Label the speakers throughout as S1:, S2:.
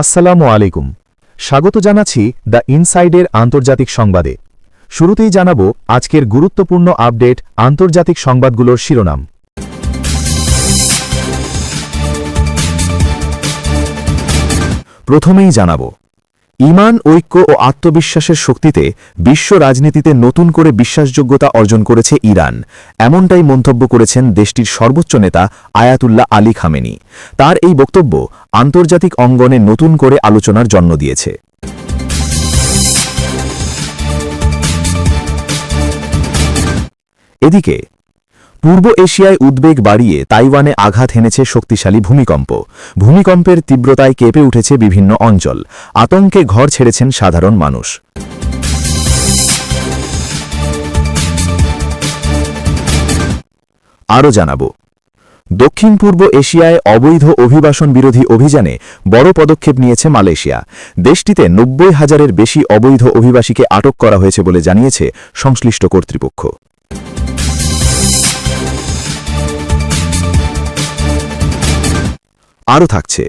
S1: আসসালামু আলাইকুম। স্বাগত জানাচ্ছি দ্য ইনসাইডের আন্তর্জাতিক সংবাদে। শুরুতেই জানাব আজকের গুরুত্বপূর্ণ আপডেট আন্তর্জাতিক সংবাদগুলোর শিরোনাম। প্রথমেই জানাব ইমান, ঐক্য ও আত্মবিশ্বাসের শক্তিতে বিশ্ব রাজনীতিতে নতুন করে বিশ্বাসযোগ্যতা অর্জন করেছে ইরান। এমনটাই মন্তব্য করেছেন দেশটির সর্বোচ্চ নেতা আয়াতুল্লাহ আলী খামেনি। তার এই বক্তব্য আন্তর্জাতিক অঙ্গনে নতুন করে আলোচনার জন্ম দিয়েছে। এদিকে পূর্ব এশিয়ায় উদ্বেগ বাড়িয়ে তাইওয়ানে আঘাত হেনেছে শক্তিশালী ভূমিকম্প। ভূমিকম্পের তীব্রতায় কেঁপে উঠেছে বিভিন্ন অঞ্চল। আতঙ্কে ঘর ছেড়েছেন সাধারণ মানুষ। আরও জানাব। দক্ষিণ পূর্ব এশিয়ায় অবৈধ অভিবাসন বিরোধী অভিযানে বড় পদক্ষেপ নিয়েছে মালয়েশিয়া। দেশটিতে নব্বই হাজারের বেশি অবৈধ অভিবাসীকে আটক করা হয়েছে বলে জানিয়েছে সংশ্লিষ্ট কর্তৃপক্ষ। আরও থাকছে।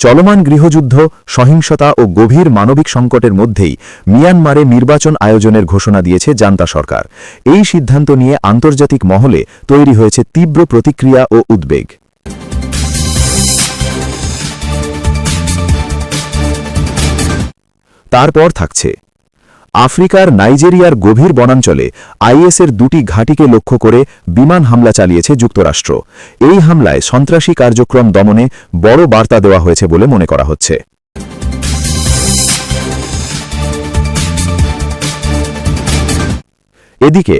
S1: চলমান গৃহযুদ্ধ, সহিংসতা ও গভীর মানবিক সংকটের মধ্যেই মিয়ানমারে নির্বাচন আয়োজনের ঘোষণা দিয়েছে জান্তা সরকার। এই সিদ্ধান্ত নিয়ে আন্তর্জাতিক মহলে তৈরি হয়েছে তীব্র প্রতিক্রিয়া ও উদ্বেগ। তারপর থাকছে আফ্রিকার নাইজেরিয়ার গভীর বনাঞ্চলে আইএসের দুটি ঘাঁটিকে লক্ষ্য করে বিমান হামলা চালিয়েছে যুক্তরাষ্ট্র। এই হামলায় সন্ত্রাসী কার্যক্রম দমনে বড় বার্তা দেওয়া হয়েছে বলে মনে করা হচ্ছে। এদিকে,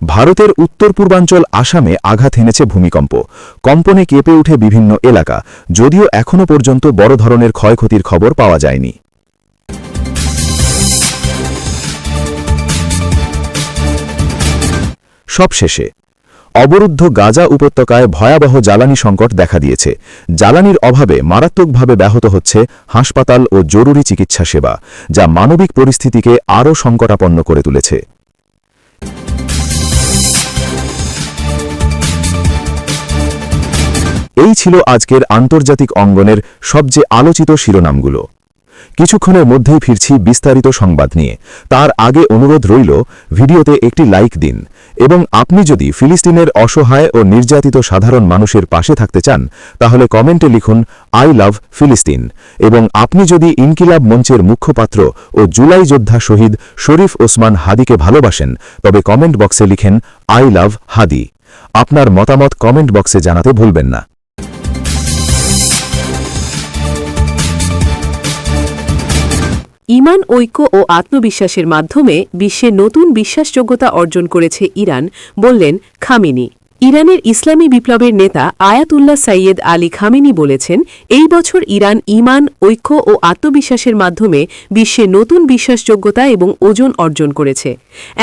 S1: ভারতের উত্তর পূর্বাঞ্চল আসামে আঘাত হেনেছে ভূমিকম্প। কম্পনে কেঁপে উঠে বিভিন্ন এলাকা, যদিও এখনও পর্যন্ত বড় ধরনের ক্ষয়ক্ষতির খবর পাওয়া যায়নি। সবশেষে, অবরুদ্ধ গাজা উপত্যকায় ভয়াবহ জ্বালানি সংকট দেখা দিয়েছে। জ্বালানির অভাবে মারাত্মকভাবে ব্যাহত হচ্ছে হাসপাতাল ও জরুরি চিকিৎসা সেবা, যা মানবিক পরিস্থিতিকে আরও সংকটাপন্ন করে তুলেছে। এই ছিল আজকের আন্তর্জাতিক অঙ্গনের সবচেয়ে আলোচিত শিরোনামগুলো। কিছুক্ষণের মধ্যেই ফিরছি বিস্তারিত সংবাদ নিয়ে। তার আগে অনুরোধ রইল, ভিডিওতে একটি লাইক দিন এবং আপনি যদি ফিলিস্তিনের অসহায় ও নির্যাতিত সাধারণ মানুষের পাশে থাকতে চান, তাহলে কমেন্টে লিখুন, আই লাভ ফিলিস্তিন এবং আপনি যদি ইনকিলাব মঞ্চের মুখপাত্র ও জুলাই যোদ্ধা শহীদ শরীফ ওসমান হাদিকে ভালোবাসেন, তবে কমেন্ট বক্সে লিখেন, আই লাভ হাদি আপনার মতামত কমেন্ট বক্সে জানাতে ভুলবেন না।
S2: ইমান ঐক্য ও আত্মবিশ্বাসের মাধ্যমে বিশ্বে নতুন বিশ্বাসযোগ্যতা অর্জন করেছে ইরান বললেন খামিনি। ইরানের ইসলামী বিপ্লবের নেতা আয়াতুল্লাহ সাইয়েদ আলী খামেনি বলেছেন, এই বছর ইরান ইমান, ঐক্য ও আত্মবিশ্বাসের মাধ্যমে বিশ্বে নতুন বিশ্বাসযোগ্যতা এবং ওজন অর্জন করেছে।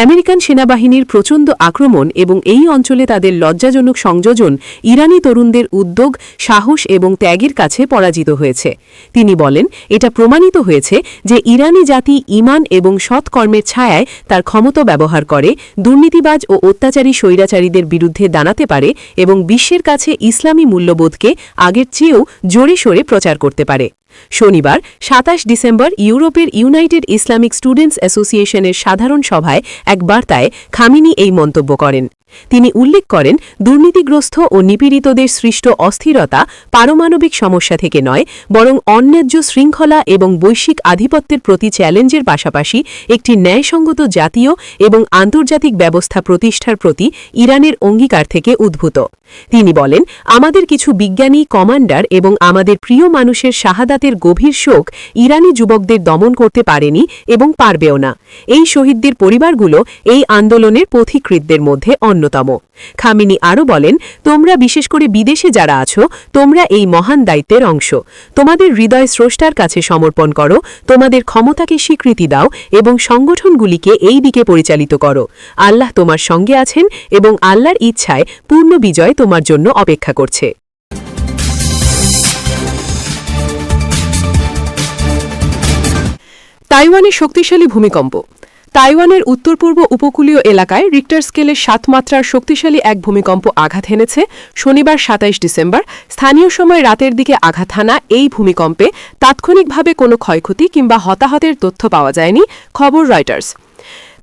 S2: আমেরিকান সেনাবাহিনীর প্রচণ্ড আক্রমণ এবং এই অঞ্চলে তাদের লজ্জাজনক সংযোজন ইরানি তরুণদের উদ্যোগ, সাহস এবং ত্যাগের কাছে পরাজিত হয়েছে। তিনি বলেন, এটা প্রমাণিত হয়েছে যে ইরানি জাতি ইমান এবং সৎকর্মের ছায়ায় তার ক্ষমতা ব্যবহার করে, দুর্নীতিবাজ ও অত্যাচারী স্বৈরাচারীদের বিরুদ্ধে দাঁড়াতে পারে এবং বিশ্বের কাছে ইসলামী মূল্যবোধকে আগের চেয়েও জোরে সোরে প্রচার করতে পারে। শনিবার, সাতাশ ডিসেম্বর, ইউরোপের ইউনাইটেড ইসলামিক স্টুডেন্টস অ্যাসোসিয়েশনের সাধারণ সভায় এক বার্তায় খামিনি এই মন্তব্য করেন। তিনি উল্লেখ করেন, দুর্নীতিগ্রস্ত ও নিপীড়িতদের সৃষ্ট অস্থিরতা পারমাণবিক সমস্যা থেকে নয়, বরং অন্যায্য শৃঙ্খলা এবং বৈশ্বিক আধিপত্যের প্রতি চ্যালেঞ্জের পাশাপাশি একটি ন্যায়সঙ্গত জাতীয় এবং আন্তর্জাতিক ব্যবস্থা প্রতিষ্ঠার প্রতি ইরানের অঙ্গীকার থেকে উদ্ভূত। তিনি বলেন, আমাদের কিছু বিজ্ঞানী, কমান্ডার এবং আমাদের প্রিয় মানুষের শাহাদাতের গভীর শোক ইরানি যুবকদের দমন করতে পারেনি এবং পারবেও না। এই শহীদদের পরিবারগুলো এই আন্দোলনের পথিকৃতদের মধ্যে অন্যতম খামিনি আরও বলেন, তোমরা বিশেষ করে বিদেশে যারা আছো, তোমরা এই মহান দায়িত্বের অংশ। তোমাদের হৃদয় স্রষ্টার কাছে সমর্পণ করো, তোমাদের ক্ষমতাকে স্বীকৃতি দাও এবং সংগঠনগুলিকে এই দিকে পরিচালিত করো। আল্লাহ তোমার সঙ্গে আছেন এবং আল্লাহর ইচ্ছায় পূর্ণ বিজয় তোমার জন্য অপেক্ষা করছে। তাইওয়ানে শক্তিশালী ভূমিকম্প। তাইওয়ানের উত্তর পূর্ব উপকূলীয় এলাকায় রিক্টার স্কেলে সাত মাত্রার শক্তিশালী এক ভূমিকম্প আঘাত হেনেছে। শনিবার সাতাইশ ডিসেম্বর, স্থানীয় সময় রাতের দিকে আঘাত হানা এই ভূমিকম্পে তাৎক্ষণিকভাবে কোনো ক্ষয়ক্ষতি কিংবা হতাহতের তথ্য পাওয়া যায়নি, খবর রয়টার্স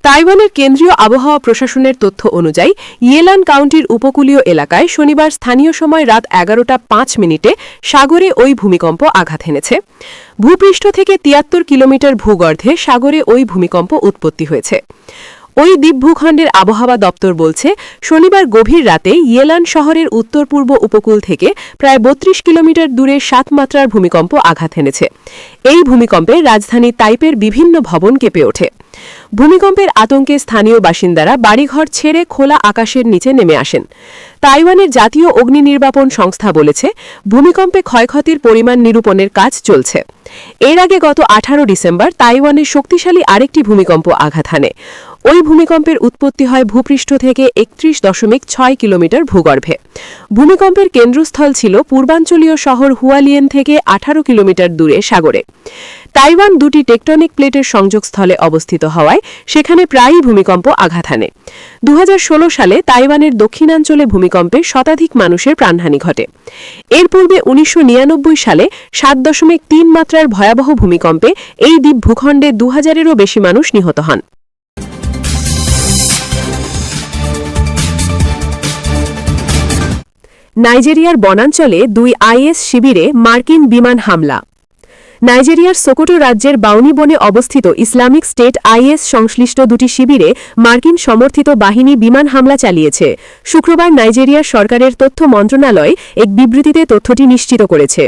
S2: তাইওয়ানের কেন্দ্রীয় আবহাওয়া প্রশাসনের তথ্য অনুযায়ী, ইয়েলান কাউন্টির উপকূলীয় এলাকায় শনিবার স্থানীয় সময় রাত এগারোটা পাঁচ মিনিটে সাগরে ওই ভূমিকম্প আঘাত হেনেছে। ভূপৃষ্ঠ থেকে তিয়াত্তর কিলোমিটার ভূগর্ভে সাগরে ওই ভূমিকম্প উৎপত্তি হয়েছে। ওই দ্বীপ ভূখণ্ডের আবহাওয়া দপ্তর বলছে, শনিবার গভীর রাতে ইয়েলান শহরের উত্তর পূর্ব উপকূল থেকে প্রায় বত্রিশ কিলোমিটার দূরে সাত মাত্রার ভূমিকম্প আঘাত হেনেছে। এই ভূমিকম্পে রাজধানী তাইপের বিভিন্ন ভবন কেঁপে ওঠে। ভূমিকম্পের আতঙ্কে স্থানীয় বাসিন্দারা বাড়িঘর ছেড়ে খোলা আকাশের নিচে নেমে আসেন। তাইওয়ানের জাতীয় অগ্নি নির্বাপন সংস্থা বলেছে, ভূমিকম্পে ক্ষয়ক্ষতির পরিমাণ নিরূপণের কাজ চলছে। এর আগে গত আঠারো ডিসেম্বর তাইওয়ানের শক্তিশালী আরেকটি ভূমিকম্প আঘাত হানে। ওই ভূমিকম্পের উৎপত্তি হয় ভূপৃষ্ঠ থেকে একত্রিশ দশমিক ছয় কিলোমিটার ভূগর্ভে। ভূমিকম্পের কেন্দ্রস্থল ছিল পূর্বাঞ্চলীয় শহর হুয়ালিয়েন থেকে আঠারো কিলোমিটার দূরে সাগরে। তাইওয়ান দুটি টেকটনিক প্লেটের সংযোগস্থলে অবস্থিত হওয়ায় সেখানে প্রায়ই ভূমিকম্প আঘাত হানে। দু হাজার ষোলো সালে তাইওয়ানের দক্ষিণাঞ্চলে ভূমিকম্পে শতাধিক মানুষের প্রাণহানি ঘটে। এর পূর্বে উনিশশো নিরানব্বই সালে সাত দশমিক তিন মাত্রার ভয়াবহ ভূমিকম্পে এই দ্বীপ ভূখণ্ডে দু হাজারেরও বেশি মানুষ নিহত হন। নাইজেরিয়ার বনাঞ্চলে দুই আইএস শিবিরে মার্কিন বিমান হামলা। নাইজেরিয়ার সোকোটো রাজ্যের বাউনি বনে অবস্থিত ইসলামিক স্টেট আইএস সংশ্লিষ্ট দুটি শিবিরে মার্কিন সমর্থিত বাহিনী বিমান হামলা চালিয়েছে। শুক্রবার নাইজেরিয়ার সরকারের তথ্য মন্ত্রণালয় এক বিবৃতিতে তথ্যটি নিশ্চিত করেছে।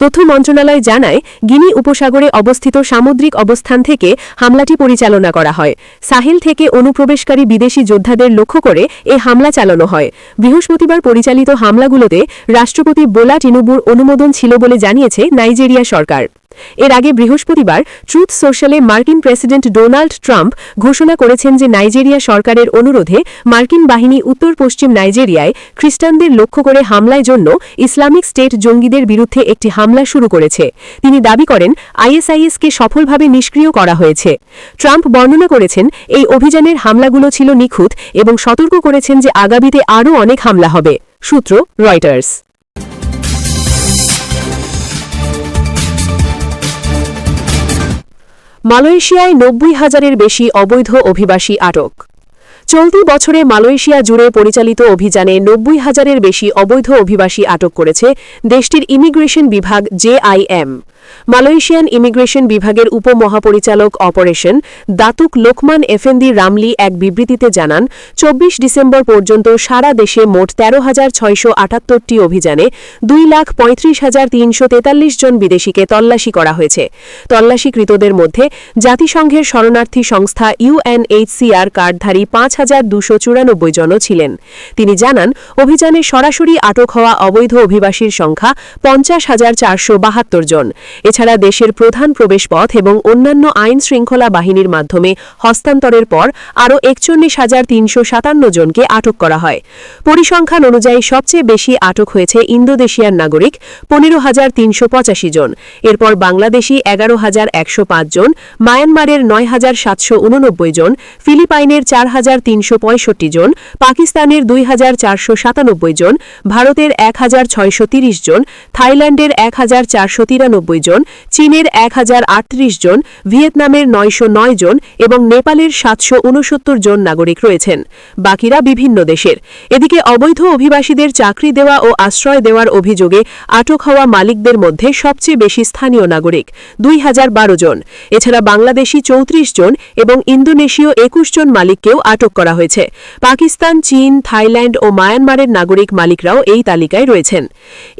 S2: তথ্য মন্ত্রণালয় জানায়, গিনি উপসাগরে অবস্থিত সামুদ্রিক অবস্থান থেকে হামলাটি পরিচালনা করা হয়। সাহিল থেকে অনুপ্রবেশকারী বিদেশি যোদ্ধাদের লক্ষ্য করে এ হামলা চালানো হয়। বৃহস্পতিবার পরিচালিত হামলাগুলোতে রাষ্ট্রপতি বোলা টিনুবুর অনুমোদন ছিল বলে জানিয়েছে নাইজেরিয়া সরকার। এর আগে বৃহস্পতিবার ট্রুথ সোশ্যালে মার্কিন প্রেসিডেন্ট ডোনাল্ড ট্রাম্প ঘোষণা করেছেন যে নাইজেরিয়া সরকারের অনুরোধে মার্কিন বাহিনী উত্তর পশ্চিম নাইজেরিয়ায় খ্রিস্টানদের লক্ষ্য করে হামলায় জন্য ইসলামিক স্টেট জঙ্গিদের বিরুদ্ধে একটি হামলা শুরু করেছে। তিনি দাবি করেন, আইএসআইএসকে সফলভাবে নিষ্ক্রিয় করা হয়েছে। ট্রাম্প বর্ণনা করেছেন, এই অভিযানের হামলাগুলো ছিল নিখুঁত এবং সতর্ক করেছেন যে আগামীতে আরও অনেক হামলা হবে। সূত্র, রয়টার্স। মালয়েশিয়ায় নব্বই হাজারের বেশি অবৈধ অভিবাসী আটক। চলতি বছরে মালয়েশিয়া জুড়ে পরিচালিত অভিযানে নব্বই হাজারের বেশি অবৈধ অভিবাসী আটক করেছে দেশটির ইমিগ্রেশন বিভাগ জেআইএম মালয়েশিয়ান ইমিগ্রেশন বিভাগের উপমহাপরিচালক operation Datuk Lokman Effendi Ramli এক বিবৃতিতে জানান, চব্বিশ ডিসেম্বর পর্যন্ত সারা দেশে মোট তেরো হাজার ছয়শো আটাত্তরটি অভিযানে দুই লাখ পঁয়ত্রিশ হাজার তিনশো তেতাল্লিশ জন বিদেশিকে তল্লাশি করা হয়েছে। তল্লাশিকৃতদের মধ্যে জাতিসংঘের শরণার্থী সংস্থা ইউএনএইচসিআর কার্ডধারী পাঁচ হাজার দুশো চুরানব্বই জনও ছিলেন। তিনি জানান, অভিযানে সরাসরি আটক হওয়া অবৈধ অভিবাসীর সংখ্যা পঞ্চাশ হাজার চারশো বাহাত্তর জন। এছাড়া দেশের প্রধান প্রবেশপথ এবং অন্যান্য আইন শৃঙ্খলা বাহিনীর মাধ্যমে হস্তান্তরের পর আরও একচল্লিশ হাজার তিনশো সাতান্ন জনকে আটক করা হয়। পরিসংখ্যান অনুযায়ী সবচেয়ে বেশি আটক হয়েছে ইন্দোনেশিয়ার নাগরিক পনেরো হাজার তিনশো পঁচাশি জন। এরপর বাংলাদেশি এগারো হাজার একশো পাঁচ জন, মায়ানমারের নয় হাজার সাতশো উননব্বই জন, ফিলিপাইনের চার হাজার তিনশো পঁয়ষট্টি জন, পাকিস্তানের দুই হাজার চারশো সাতানব্বই জন, ভারতের এক হাজার ছয়শো তিরিশ জন, থাইল্যান্ডের এক হাজার চারশো তিরানব্বই জন, চীনের এক হাজার আটত্রিশ জন, ভিয়েতনামের নয়শো নয় জন এবং নেপালের সাতশো উনসত্তর জন নাগরিক রয়েছেন। বাকিরা বিভিন্ন দেশের। এদিকে অবৈধ অভিবাসীদের চাকরি দেওয়া ও আশ্রয় দেওয়ার অভিযোগে আটক হওয়া মালিকদের মধ্যে সবচেয়ে বেশি স্থানীয় নাগরিক, দুই হাজার বারো জন। এছাড়া বাংলাদেশি চৌত্রিশ জন এবং ইন্দোনেশীয় একুশ জন মালিককেও আটক করা হয়েছে। পাকিস্তান, চীন, থাইল্যান্ড ও মায়ানমারের নাগরিক মালিকরাও এই তালিকায় রয়েছেন।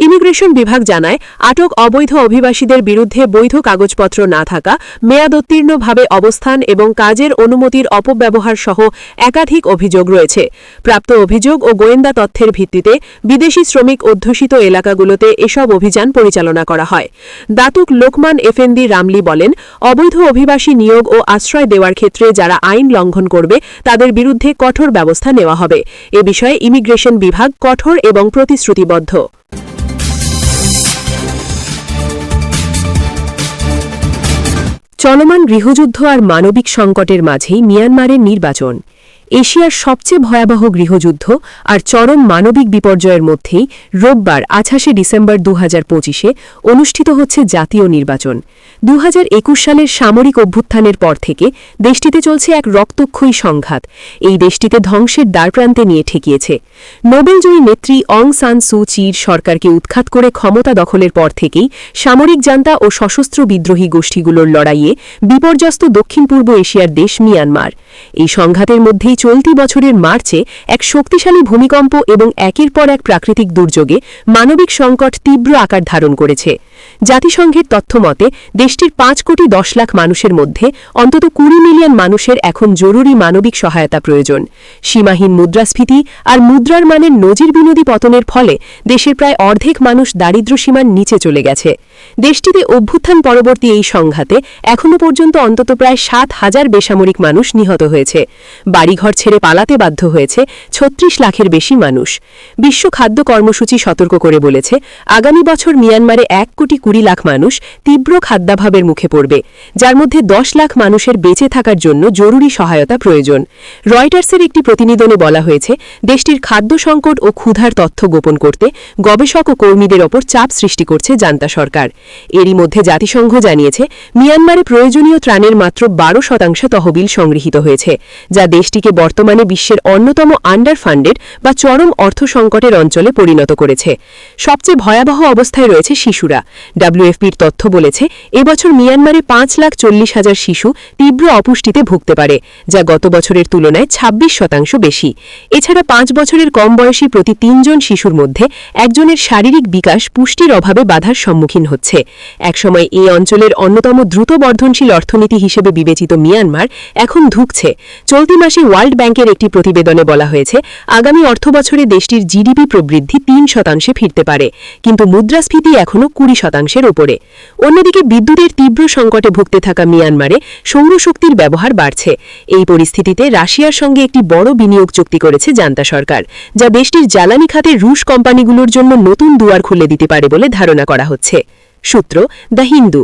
S2: ইমিগ্রেশন বিভাগ জানায়, আটক অবৈধ অভিবাসীদের বিরুদ্ধে বৈধ কাগজপত্র না থাকা, মেয়াদোত্তীর্ণভাবে অবস্থান এবং কাজের অনুমতির অপব্যবহার সহ একাধিক অভিযোগ রয়েছে। প্রাপ্ত অভিযোগ ও গোয়েন্দা তথ্যের ভিত্তিতে বিদেশি শ্রমিক অধ্যুষিত এলাকাগুলোতে এসব অভিযান পরিচালনা করা হয়। দাতুক লোকমান এফেন্দি রামলি বলেন, অবৈধ অভিবাসী নিয়োগ ও আশ্রয় দেওয়ার ক্ষেত্রে যারা আইন লঙ্ঘন করবে, তাদের বিরুদ্ধে কঠোর ব্যবস্থা নেওয়া হবে। এ বিষয়ে ইমিগ্রেশন বিভাগ কঠোর এবং প্রতিশ্রুতিবদ্ধ। চলমান গৃহযুদ্ধ আর মানবিক সংকটের মাঝেই মিয়ানমারের নির্বাচন। এশিয়ার সবচেয়ে ভয়াবহ গৃহযুদ্ধ আর চরম মানবিক বিপর্যয়ের মধ্যেই রোববার আঠাশে ডিসেম্বর দু হাজার অনুষ্ঠিত হচ্ছে জাতীয় নির্বাচন। দু হাজার একুশ সালের সামরিক অভ্যুত্থানের পর থেকে দেশটিতে চলছে এক রক্তক্ষয়ী সংঘাত। এই দেশটিতে ধ্বংসের দ্বারপ্রান্তে নিয়ে ঠেকিয়েছে। নোবেলজয়ী নেত্রী অং সান সু চির সরকারকে উৎখাত করে ক্ষমতা দখলের পর থেকেই সামরিক জান্তা ও সশস্ত্র বিদ্রোহী গোষ্ঠীগুলোর লড়াইয়ে বিপর্যস্ত দক্ষিণ পূর্ব এশিয়ার দেশ মিয়ানমার। এই সংঘাতের মধ্যেই চলতি বছরের মার্চে এক শক্তিশালী ভূমিকম্প এবং একের পর এক প্রাকৃতিক দুর্যোগে মানবিক সংকট তীব্র আকার ধারণ করেছে। জাতিসংঘের তথ্যমতে দেশটির পাঁচ কোটি দশ লাখ মানুষের মধ্যে অন্তত কুড়ি মিলিয়ন মানুষের এখন জরুরি মানবিক সহায়তা প্রয়োজন। সীমাহীন মুদ্রাস্ফীতি আর মুদ্রার মানের নজির বিনোদী পতনের ফলে দেশের প্রায় অর্ধেক মানুষ দারিদ্র্যসীমার নিচে চলে গেছে। দেশটিতে অভ্যুত্থান পরবর্তী এই সংঘাতে এখনও পর্যন্ত অন্তত প্রায় সাত হাজার বেসামরিক মানুষ নিহত হয়েছে। বাড়িঘর ছেড়ে পালাতে বাধ্য হয়েছে ছত্রিশ লাখের বেশি মানুষ। বিশ্ব খাদ্য কর্মসূচি সতর্ক করে বলেছে, আগামী বছর মিয়ানমারে এক কোটি কুড়ি লাখ মানুষ তীব্র খাদ্যাভাবের মুখে পড়বে, যার মধ্যে দশ লাখ মানুষের বেঁচে থাকার জন্য জরুরি সহায়তা প্রয়োজন। রয়টার্সের একটি প্রতিবেদনে বলা হয়েছে, দেশটির খাদ্য সংকট ও ক্ষুধার তথ্য গোপন করতে গবেষক ও কর্মীদের ওপর চাপ সৃষ্টি করছে জান্তা সরকার। এরই মধ্যে জাতিসংঘ জানিয়েছে, মিয়ানমারে প্রয়োজনীয় ত্রাণের মাত্র বারো শতাংশ তহবিল সংগৃহীত হয়েছে, যা দেশটিকে বর্তমানে বিশ্বের অন্যতম আন্ডার ফান্ডেড বা চরম অর্থ সংকটের অঞ্চলে পরিণত করেছে। সবচেয়ে ভয়াবহ অবস্থায় রয়েছে শিশুরা। ডাব্লিউএফপির তথ্য বলেছে, এবছর মিয়ানমারে পাঁচ লাখ চল্লিশ হাজার শিশু তীব্র অপুষ্টিতে ভুগতে পারে, যা গত বছরের তুলনায় ২৬ শতাংশ বেশি। এছাড়া পাঁচ বছরের কম বয়সী প্রতি তিনজন শিশুর মধ্যে একজনের শারীরিক বিকাশ পুষ্টির অভাবে বাধার সম্মুখীন হচ্ছে। একসময় এই অঞ্চলের অন্যতম দ্রুত বর্ধনশীল অর্থনীতি হিসেবে বিবেচিত মিয়ানমার এখন ধুঁকছে। চলতি মাসে ওয়ার্ল্ড ব্যাংকের একটি প্রতিবেদনে বলা হয়েছে, আগামী অর্থবছরে দেশটির জিডিপি প্রবৃদ্ধি তিন শতাংশে ফিরতে পারে, কিন্তু মুদ্রাস্ফীতি এখনও কুড়ি শতাংশের ওপরে। অন্যদিকে বিদ্যুতের তীব্র সংকটে ভুগতে থাকা মিয়ানমারে সৌরশক্তির ব্যবহার বাড়ছে। এই পরিস্থিতিতে রাশিয়ার সঙ্গে একটি বড় বিনিয়োগ চুক্তি করেছে জান্তা সরকার, যা দেশটির জ্বালানি খাতে রুশ কোম্পানিগুলোর জন্য নতুন দুয়ার খুলে দিতে পারে বলে ধারণা করা হচ্ছে। সূত্র দ্য হিন্দু।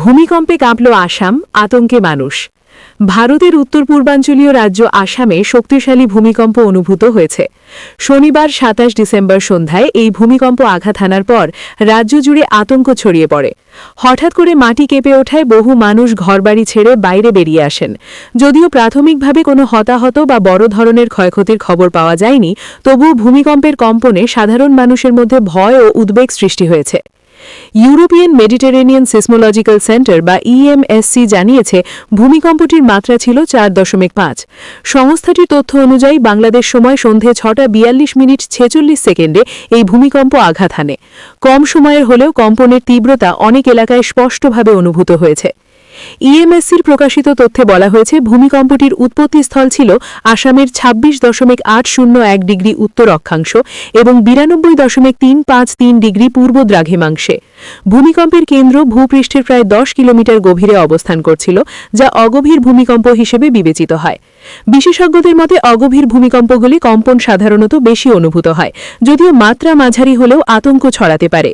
S2: ভূমিকম্পে কাঁপল আসাম আতঙ্কে মানুষ। ভারতের উত্তর পূর্বাঞ্চলীয় রাজ্য আসামে শক্তিশালী ভূমিকম্প অনুভূত হয়েছে। শনিবার সাতাশ ডিসেম্বর সন্ধ্যায় এই ভূমিকম্প আঘাত হানার পর রাজ্য জুড়ে আতঙ্ক ছড়িয়ে পড়ে। হঠাৎ করে মাটি কেঁপে ওঠায় বহু মানুষ ঘরবাড়ি ছেড়ে বাইরে বেরিয়ে আসেন। যদিও প্রাথমিকভাবে কোনো হতাহত বা বড় ধরনের ক্ষয়ক্ষতির খবর পাওয়া যায়নি, তবুও ভূমিকম্পের কম্পনে সাধারণ মানুষের মধ্যে ভয় ও উদ্বেগ সৃষ্টি হয়েছে। ইউরোপিয়ান মেডিটেরেনিয়ান সিসমোলজিক্যাল সেন্টার বা ইএমএসসি জানিয়েছে, ভূমিকম্পটির মাত্রা ছিল চার দশমিক পাঁচ। সংস্থাটির তথ্য অনুযায়ী, বাংলাদেশ সময় সন্ধে ছটা বিয়াল্লিশ মিনিট ছেচল্লিশ সেকেন্ডে এই ভূমিকম্প আঘাত হানে। কম সময়ের হলেও কম্পনের তীব্রতা অনেক এলাকায় স্পষ্টভাবে অনুভূত হয়েছে। ইএমএসসির প্রকাশিত তথ্যে বলা হয়েছে, ভূমিকম্পটির উৎপত্তিস্থল ছিল আসামের ২৬ দশমিক আট শূন্য এক ডিগ্রি উত্তর অক্ষাংশ এবং বিরানব্বই দশমিক তিন পাঁচ তিন ডিগ্রি পূর্ব দ্রাঘিমাংশে। ভূমিকম্পের কেন্দ্র ভূপৃষ্ঠের প্রায় দশ কিলোমিটার গভীরে অবস্থান করছিল, যা অগভীর ভূমিকম্প হিসেবে বিবেচিত হয়। বিশেষজ্ঞদের মতে, অগভীর ভূমিকম্পগুলি কম্পন সাধারণত বেশি অনুভূত হয়, যদিও মাত্রা মাঝারি হলেও আতঙ্ক ছড়াতে পারে।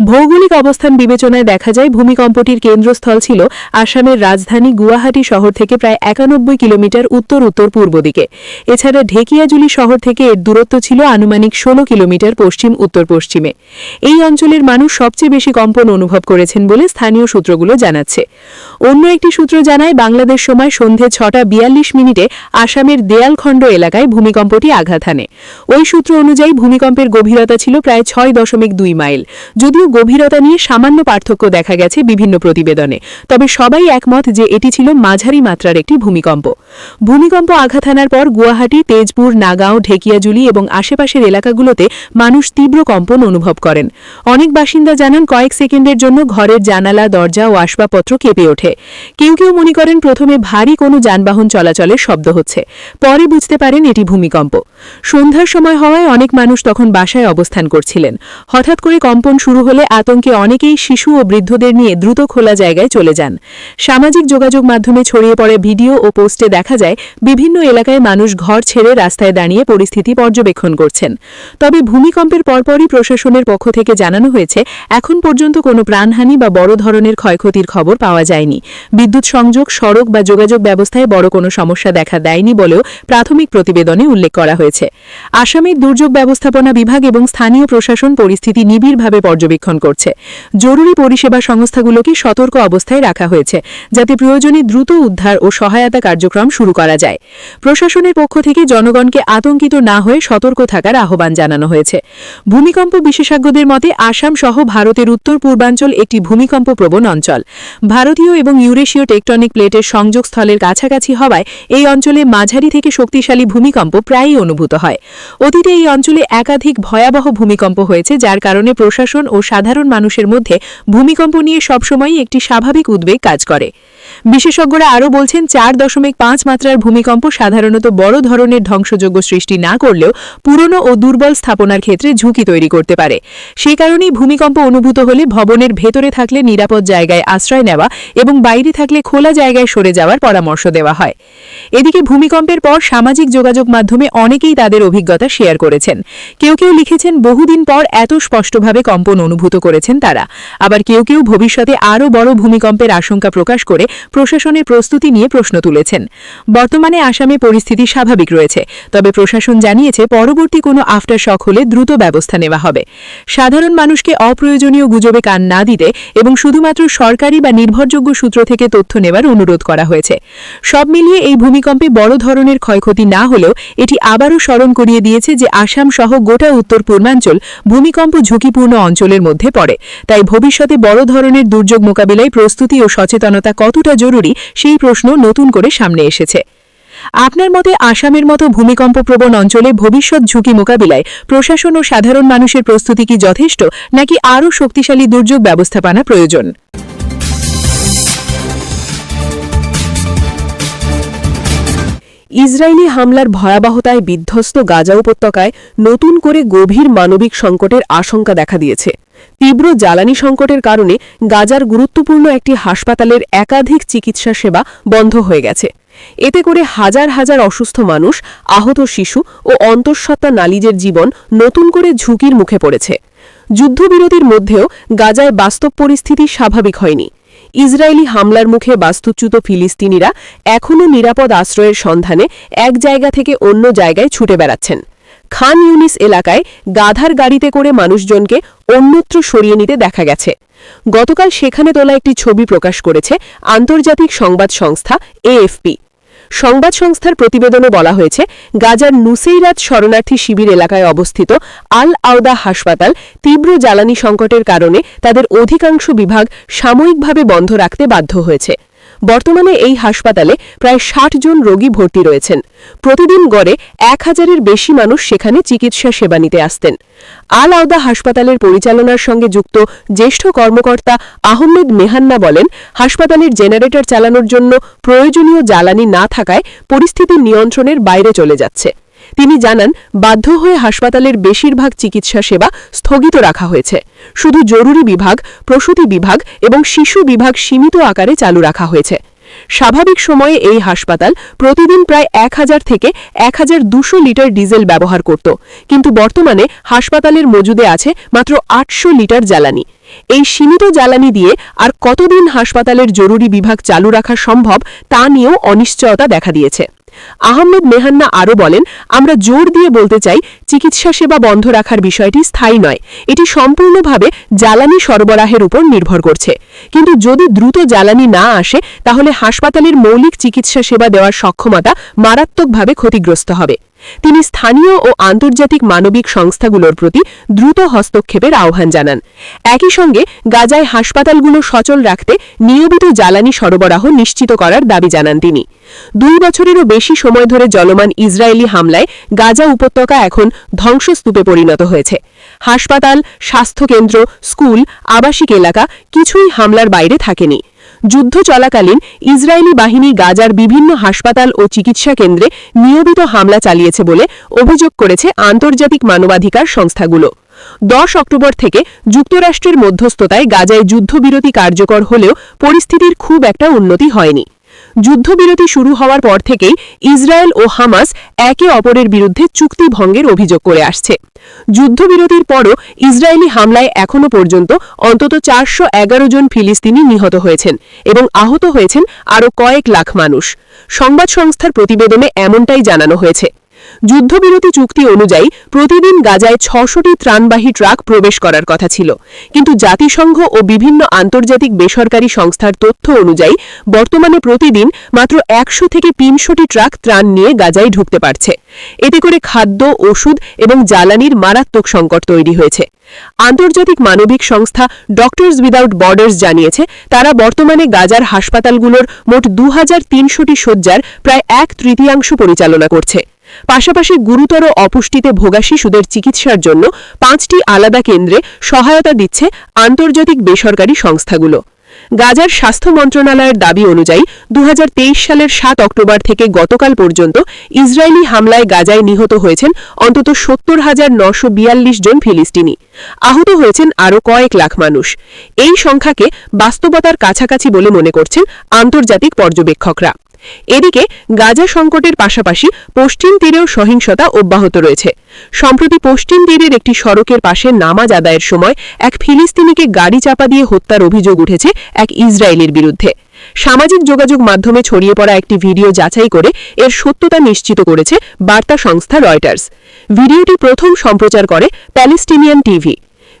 S2: ভৌগোলিক অবস্থান বিবেচনায় দেখা যায় ভূমিকম্পটির কেন্দ্রস্থল ছিল আসামের রাজধানী গুয়াহাটি শহর থেকে প্রায় একানব্বই কিলোমিটার উত্তর উত্তর পূর্ব দিকে। এছাড়া ঢেকিয়াজুলি শহর থেকে এর দূরত্ব ছিল আনুমানিক ষোলো কিলোমিটার পশ্চিম উত্তর পশ্চিমে। এই অঞ্চলের মানুষ সবচেয়ে বেশি কম্পন অনুভব করেছেন বলে স্থানীয় সূত্রগুলো জানাচ্ছে। অন্য একটি সূত্র জানায়, বাংলাদেশ সময় সন্ধে ছটা বিয়াল্লিশ মিনিটে আসামের দেয়ালখণ্ড এলাকায় ভূমিকম্পটি আঘাত হানে। ওই সূত্র অনুযায়ী ভূমিকম্পের গভীরতা ছিল প্রায় ছয় দশমিক দুই মাইল। যদিও গভীরতা নিয়ে সামান্য পার্থক্য দেখা গেছে বিভিন্ন প্রতিবেদনে, তবে সবাই একমত যে এটি ছিল মাঝারি মাত্রার একটি ভূমিকম্প। ভূমিকম্প আঘাত হানার পর গুয়াহাটি, তেজপুর, নাগাঁও, ঢেকিয়াজুলি এবং আশেপাশের এলাকাগুলোতে মানুষ তীব্র কম্পন অনুভব করেন। অনেক বাসিন্দা জানান কয়েক সেকেন্ডের জন্য ঘরের জানালা, দরজা ও আসবাবপত্র কেঁপে ওঠে। কেউ কেউ মনে করেন প্রথমে ভারী কোনো যানবাহন চলাচলের শব্দ হচ্ছে, পরে বুঝতে পারেন এটি ভূমিকম্প। সন্ধ্যার সময় হওয়ায় অনেক মানুষ তখন বাসায় অবস্থান করছিলেন। হঠাৎ করে কম্পন শুরু শুরু হলে আতঙ্কে অনেকেই শিশু ও বৃদ্ধদের নিয়ে দ্রুত খোলা জায়গায় চলে যান। সামাজিক যোগাযোগ মাধ্যমে ছড়িয়ে পড়ে ভিডিও ও পোস্টে দেখা যায়, বিভিন্ন এলাকায় মানুষ ঘর ছেড়ে রাস্তায় দাঁড়িয়ে পরিস্থিতি পর্যবেক্ষণ করছেন। তবে ভূমিকম্পের পরপরই প্রশাসনের পক্ষ থেকে জানানো হয়েছে, এখন পর্যন্ত কোনো প্রাণহানি বা বড় ধরনের ক্ষয়ক্ষতির খবর পাওয়া যায়নি। বিদ্যুৎ সংযোগ, সড়ক বা যোগাযোগ ব্যবস্থায় বড় কোনো সমস্যা দেখা দেয়নি বলেও প্রাথমিক প্রতিবেদনে উল্লেখ করা হয়েছে। আসামের দুর্যোগ ব্যবস্থাপনা বিভাগ এবং স্থানীয় প্রশাসন পরিস্থিতি নিবিড়ভাবে পর্যবেক্ষণ করছে। জরুরি পরিষেবা সংস্থাগুলোকে সতর্ক অবস্থায় রাখা হয়েছে, যাতে প্রয়োজনে দ্রুত উদ্ধার ও সহায়তা কার্যক্রম শুরু করা যায়। প্রশাসনের পক্ষ থেকে জনগণকে আতঙ্কিত না হয়ে সতর্ক থাকার আহ্বান জানানো হয়েছে। ভূমিকম্প বিশেষজ্ঞদের মতে, আসাম সহ ভারতের উত্তর পূর্বাঞ্চল একটি ভূমিকম্প প্রবণ অঞ্চল। ভারতীয় এবং ইউরেশীয় টেকটনিক প্লেটের সংযোগস্থলের কাছাকাছি হওয়ায় এই অঞ্চলে মাঝারি থেকে শক্তিশালী ভূমিকম্প প্রায়ই অনুভূত হয়। অতীতে এই অঞ্চলে একাধিক ভয়াবহ ভূমিকম্প হয়েছে, যার কারণে প্রশাসন ও সাধারণ মানুষের মধ্যে ভূমিকম্প নিয়ে সবসময়ই একটি স্বাভাবিক উদ্বেগ কাজ করে। বিশেষজ্ঞরা আরও বলছেন, চার দশমিক পাঁচ মাত্রার ভূমিকম্প সাধারণত বড় ধরনের ধ্বংসযোগ্য সৃষ্টি না করলেও পুরনো ও দুর্বল স্থাপনার ক্ষেত্রে ঝুঁকি তৈরি করতে পারে। সে কারণেই ভূমিকম্প অনুভূত হলে ভবনের ভেতরে থাকলে নিরাপদ জায়গায় আশ্রয় নেওয়া এবং বাইরে থাকলে খোলা জায়গায় সরে যাওয়ার পরামর্শ দেওয়া হয়। এদিকে ভূমিকম্পের পর সামাজিক যোগাযোগ মাধ্যমে অনেকেই তাদের অভিজ্ঞতা শেয়ার করেছেন। কেউ কেউ লিখেছেন, বহুদিন পর এত স্পষ্টভাবে কম্পন অনুভূত করেছেন তারা। আবার কেউ কেউ ভবিষ্যতে আরও বড় ভূমিকম্পের আশঙ্কা প্রকাশ করে প্রশাসনের প্রস্তুতি নিয়ে প্রশ্ন তুলেছেন। বর্তমানে আসামে পরিস্থিতি স্বাভাবিক রয়েছে, তবে প্রশাসন জানিয়েছে পরবর্তী কোনো আফটার শক হলে দ্রুত ব্যবস্থা নেওয়া হবে। সাধারণ মানুষকে অপ্রয়োজনীয় গুজবে কান না দিতে এবং শুধুমাত্র সরকারি বা নির্ভরযোগ্য সূত্র থেকে তথ্য নেওয়ার অনুরোধ করা হয়েছে। সব মিলিয়ে এই ভূমিকম্পে বড় ধরনের ক্ষয়ক্ষতি না হলেও এটি আবারও স্মরণ করিয়ে দিয়েছে যে আসাম সহ গোটা উত্তর পূর্বাঞ্চল ভূমিকম্প ঝুঁকিপূর্ণ অঞ্চলের মধ্যে পড়ে। তাই ভবিষ্যতে বড় ধরনের দুর্যোগ মোকাবিলায় প্রস্তুতি ও সচেতনতা কতটা জরুরি সেই প্রশ্ন নতুন করে সামনে এসেছে। আপনার মতে আসামের মতো ভূমিকম্পপ্রবণ অঞ্চলে ভবিষ্যৎ ঝুঁকি মোকাবিলায় প্রশাসন ও সাধারণ মানুষের প্রস্তুতি কি যথেষ্ট, নাকি আরও শক্তিশালী দুর্যোগ ব্যবস্থাপনা প্রয়োজন? ইসরায়েলি হামলার ভয়াবহতায় বিধ্বস্ত গাজা উপত্যকায় নতুন করে গভীর মানবিক সংকটের আশঙ্কা দেখা দিয়েছে। তীব্র জ্বালানি সংকটের কারণে গাজার গুরুত্বপূর্ণ একটি হাসপাতালের একাধিক চিকিৎসা সেবা বন্ধ হয়ে গেছে। এতে করে হাজার হাজার অসুস্থ মানুষ, আহত শিশু ও অন্তঃসত্ত্বা নালিজের জীবন নতুন করে ঝুঁকির মুখে পড়েছে। যুদ্ধবিরতির মধ্যেও গাজায় বাস্তব পরিস্থিতি স্বাভাবিক হয়নি। ইসরায়েলি হামলার মুখে বাস্তুচ্যুত ফিলিস্তিনিরা এখনও নিরাপদ আশ্রয়ের সন্ধানে এক জায়গা থেকে অন্য জায়গায় ছুটে বেড়াচ্ছেন। খান ইউনিস এলাকায় গাধার গাড়িতে করে মানুষজনকে অন্যত্র সরিয়ে নিতে দেখা গেছে। গতকাল সেখানে তোলা একটি ছবি প্রকাশ করেছে আন্তর্জাতিক সংবাদ সংস্থা এএফপি। সংবাদ সংস্থার প্রতিবেদনে বলা হয়েছে, গাজার নুসেইরাত শরণার্থী শিবির এলাকায় অবস্থিত আল আওদা হাসপাতাল তীব্র জ্বালানি সংকটের কারণে তাদের অধিকাংশ বিভাগ সাময়িকভাবে বন্ধ রাখতে বাধ্য হয়েছে। বর্তমানে এই হাসপাতালে প্রায় ষাট জন রোগী ভর্তি রয়েছেন। প্রতিদিন গড়ে এক হাজারের বেশি মানুষ সেখানে চিকিৎসা সেবা নিতে আসতেন। আল আওদা হাসপাতালের পরিচালনার সঙ্গে যুক্ত জ্যেষ্ঠ কর্মকর্তা আহমেদ মেহান্না বলেন, হাসপাতালের জেনারেটর চালানোর জন্য প্রয়োজনীয় জ্বালানি না থাকায় পরিস্থিতি নিয়ন্ত্রণের বাইরে চলে যাচ্ছে। তিনি জানান, বাধ্য হয়ে হাসপাতালের বেশিরভাগ চিকিৎসা সেবা স্থগিত রাখা হয়েছে। শুধু জরুরি বিভাগ, প্রসূতি বিভাগ এবং শিশু বিভাগ সীমিত আকারে চালু রাখা হয়েছে। স্বাভাবিক সময়ে এই হাসপাতাল প্রতিদিন প্রায় এক হাজার থেকে এক হাজার দুশো লিটার ডিজেল ব্যবহার করত। কিন্তু বর্তমানে হাসপাতালের মজুদে আছে মাত্র আটশো লিটার জ্বালানি। এই সীমিত জ্বালানি দিয়ে আর কতদিন হাসপাতালের জরুরি বিভাগ চালু রাখা সম্ভব তা নিয়েও অনিশ্চয়তা দেখা দিয়েছে। আহমেদ মেহান্না আরও বলেন, আমরা জোর দিয়ে বলতে চাই, চিকিৎসা সেবা বন্ধ রাখার বিষয়টি স্থায়ী নয়। এটি সম্পূর্ণভাবে জ্বালানি সরবরাহের উপর নির্ভর করছে। কিন্তু যদি দ্রুত জ্বালানি না আসে, তাহলে হাসপাতালের মৌলিক চিকিৎসা সেবা দেওয়ার সক্ষমতা মারাত্মকভাবে ক্ষতিগ্রস্ত হবে। তিনি স্থানীয় ও আন্তর্জাতিক মানবিক সংস্থাগুলোর প্রতি দ্রুত হস্তক্ষেপের আহ্বান জানান। একই সঙ্গে গাজায় হাসপাতালগুলো সচল রাখতে নিয়মিত জ্বালানি সরবরাহ নিশ্চিত করার দাবি জানান তিনি। দুই বছরেরও বেশি সময় ধরে চলমান ইসরায়েলি হামলায় গাজা উপত্যকা এখন ধ্বংসস্তূপে পরিণত হয়েছে। হাসপাতাল, স্বাস্থ্যকেন্দ্র, স্কুল, আবাসিক এলাকা কিছুই হামলার বাইরে থাকেনি। যুদ্ধ চলাকালীন ইসরায়েলি বাহিনী গাজার বিভিন্ন হাসপাতাল ও চিকিৎসা কেন্দ্রে নিয়মিত হামলা চালিয়েছে বলে অভিযোগ করেছে আন্তর্জাতিক মানবাধিকার সংস্থাগুলো। দশ অক্টোবর থেকে যুক্তরাষ্ট্রের মধ্যস্থতায় গাজায় যুদ্ধবিরতি কার্যকর হলেও পরিস্থিতির খুব একটা উন্নতি হয়নি। যুদ্ধবিরতি শুরু হওয়ার পর থেকেই ইসরায়েল ও হামাস একে অপরের বিরুদ্ধে চুক্তি ভঙ্গের অভিযোগ করে আসছে। যুদ্ধবিরতির পরও ইসরায়েলি হামলায় এখনও পর্যন্ত অন্তত চারশো এগারো জন ফিলিস্তিনি নিহত হয়েছেন এবং আহত হয়েছেন আরও কয়েক লাখ মানুষ। সংবাদ সংস্থার প্রতিবেদনে এমনটাই জানানো হয়েছে। যুদ্ধবিরতি চুক্তি অনুযায়ী প্রতিদিন গাজায় ছশোটি ত্রাণবাহী ট্রাক প্রবেশ করার কথা ছিল। কিন্তু জাতিসংঘ ও বিভিন্ন আন্তর্জাতিক বেসরকারি সংস্থার তথ্য অনুযায়ী বর্তমানে প্রতিদিন মাত্র একশো থেকে তিনশোটি ট্রাক ত্রাণ নিয়ে গাজায় ঢুকতে পারছে। এতে করে খাদ্য, ওষুধ এবং জ্বালানির মারাত্মক সংকট তৈরি হয়েছে। আন্তর্জাতিক মানবিক সংস্থা ডক্টরস উইদাউট বর্ডার্স জানিয়েছে, তারা বর্তমানে গাজার হাসপাতালগুলোর মোট দু হাজার তিনশোটি শয্যার প্রায় এক তৃতীয়াংশ পরিচালনা করছে। পাশাপাশি গুরুতর অপুষ্টিতে ভোগা শিশুদের চিকিৎসার জন্য পাঁচটি আলাদা কেন্দ্রে সহায়তা দিচ্ছে আন্তর্জাতিক বেসরকারি সংস্থাগুলো। গাজার স্বাস্থ্য মন্ত্রণালয়ের দাবি অনুযায়ী দু হাজার তেইশ সালের সাত অক্টোবর থেকে গতকাল পর্যন্ত ইসরায়েলি হামলায় গাজায় নিহত হয়েছেন অন্তত সত্তর হাজার নশো বিয়াল্লিশ জন ফিলিস্তিনি। আহত হয়েছেন আরও কয়েক লাখ মানুষ। এই সংখ্যাকে বাস্তবতার কাছাকাছি বলে মনে করছেন আন্তর্জাতিক পর্যবেক্ষকরা। এদিকে গাজা সংকটের পাশাপাশি পশ্চিম তীরেও সহিংসতা অব্যাহত রয়েছে। সম্প্রতি পশ্চিম তীরের একটি সড়কের পাশে নামাজ আদায়ের সময় এক ফিলিস্তিনিকে গাড়ি চাপা দিয়ে হত্যার অভিযোগ উঠেছে এক ইসরায়েলের বিরুদ্ধে। সামাজিক যোগাযোগ মাধ্যমে ছড়িয়ে পড়া একটি ভিডিও যাচাই করে এর সত্যতা নিশ্চিত করেছে বার্তা সংস্থা রয়টার্স। ভিডিওটি প্রথম সম্প্রচার করে প্যালেস্টিনিয়ান টিভি।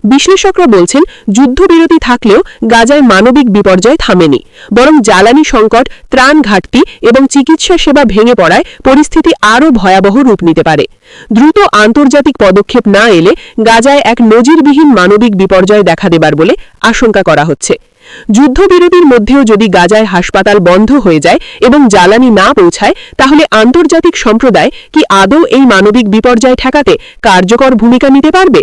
S2: বিশ্লেষকরা বলছেন, যুদ্ধবিরতি থাকলেও গাজায় মানবিক বিপর্যয় থামেনি, বরং জ্বালানি সংকট, ত্রাণ ঘাটতি এবং চিকিৎসা সেবা ভেঙে পড়ায় পরিস্থিতি আরও ভয়াবহ রূপ নিতে পারে। দ্রুত আন্তর্জাতিক পদক্ষেপ না এলে গাজায় এক নজিরবিহীন মানবিক বিপর্যয় দেখা দেবার বলে আশঙ্কা করা হচ্ছে। যুদ্ধবিরতির মধ্যেও যদি গাজায় হাসপাতাল বন্ধ হয়ে যায় এবং জ্বালানি না পৌঁছায়, তাহলে আন্তর্জাতিক সম্প্রদায় কি আদৌ এই মানবিক বিপর্যয় ঠেকাতে কার্যকর ভূমিকা নিতে পারবে?